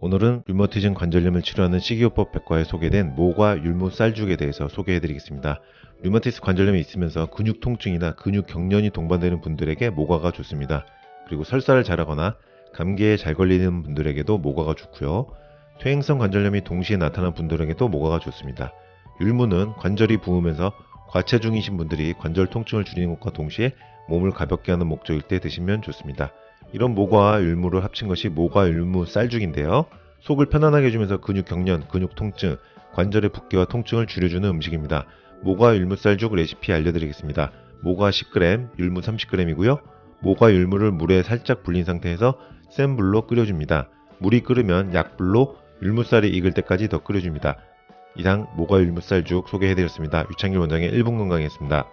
오늘은 류머티즘 관절염을 치료하는 식이요법 백과에 소개된 모과 율무 쌀죽에 대해서 소개해드리겠습니다. 류마티스 관절염이 있으면서 근육 통증이나 근육 경련이 동반되는 분들에게 모과가 좋습니다. 그리고 설사를 잘하거나 감기에 잘 걸리는 분들에게도 모과가 좋고요. 퇴행성 관절염이 동시에 나타난 분들에게도 모과가 좋습니다. 율무는 관절이 부으면서 과체중이신 분들이 관절 통증을 줄이는 것과 동시에 몸을 가볍게 하는 목적일 때 드시면 좋습니다. 이런 모과와 율무를 합친 것이 모과 율무 쌀죽인데요. 속을 편안하게 해주면서 근육 경련, 근육 통증, 관절의 붓기와 통증을 줄여주는 음식입니다. 모과 율무 쌀죽 레시피 알려드리겠습니다. 모과 10g, 율무 30g이고요. 모과 율무를 물에 살짝 불린 상태에서 센 불로 끓여줍니다. 물이 끓으면 약불로 율무쌀이 익을 때까지 더 끓여줍니다. 이상 모과 율무쌀죽 소개해드렸습니다. 유창길 원장의 1분 건강이었습니다.